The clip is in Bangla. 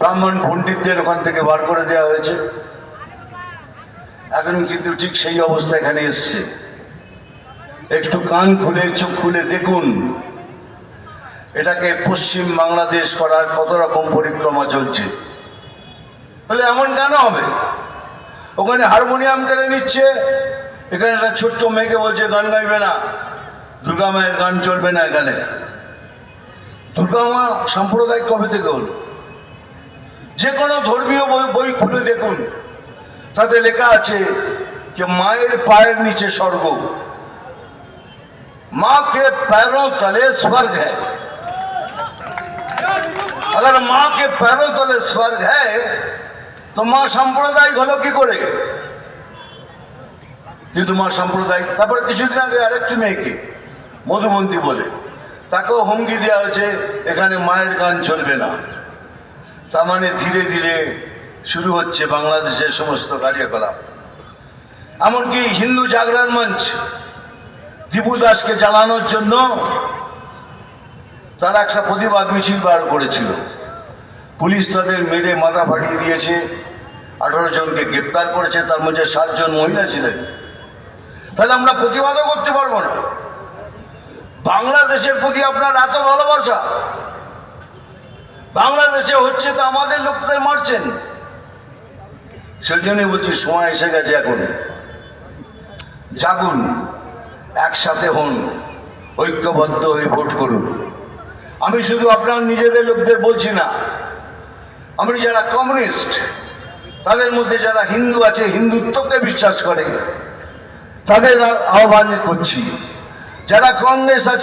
ব্রাহ্মণ পণ্ডিতদের ওখান থেকে বার করে দেওয়া হয়েছে। এখন কিন্তু ঠিক সেই অবস্থা এখানে এসছে। একটু কান খুলে, চোখ খুলে দেখুন। এটাকে পশ্চিম বাংলাদেশ করার কত রকম পরিক্রমা চলছে। তাহলে এমন কেন হবে? ওখানে হারমোনিয়াম কেড়ে নিচ্ছে। এখানে একটা ছোট্ট মেয়েকে বলছে, গান গাইবে না। দুর্গা মায়ের গান চলবে না এখানে। দুর্গা মা সাম্প্রদায়িক কবে থেকে হলো? যে কোনো ধর্মীয় বই বই খুলে দেখুন তাতে লেখা আছে যে মায়ের পায়ের নিচে স্বর্গ माँ के पैरों तले स्वर्ग है अगर माँ के पैरों तले स्वर्ग है তো মা সাম্প্রদায়িক হলো কি করে কিন্তু মা সাম্প্রদায়িক তারপরে কিছুদিন আগে আরেকটি মেয়েকে মধুবন্তী বলে তাকেও হুমকি দেওয়া হয়েছে এখানে মায়ের গান চলবে না তার মানে ধীরে ধীরে শুরু হচ্ছে বাংলাদেশের সমস্ত কার্যকলাপ। এমনকি হিন্দু জাগরণ মঞ্চ, দীপু দাসকে জ্বালানোর জন্য তারা একটা প্রতিবাদ মিছিল বার করেছিল। পুলিশ তাদের মেরে মাথা ফাটিয়ে দিয়েছে। আঠারো জনকে গ্রেপ্তার করেছে, তার মধ্যে সাতজন মহিলা ছিলেন। তাহলে আমরা প্রতিবাদও করতে পারব না। বাংলাদেশের প্রতি আপনার এত ভালোবাসা। বাংলাদেশে হচ্ছে তো আমাদের লোকদের মারছেন। সেই জন্যই বলছি, সময় এসে গেছে এখন। জাগুন, একসাথে হন, ঐক্যবদ্ধ হয়ে ভোট করুন। আমি শুধু আপনার নিজেদের লোকদের বলছি না, আমি যারা কমিউনিস্ট, তাদের মধ্যে যারা হিন্দু আছে, হিন্দুত্বকে বিশ্বাস করে, তাদের আহ্বান করছি। যারা কংগ্রেস আছে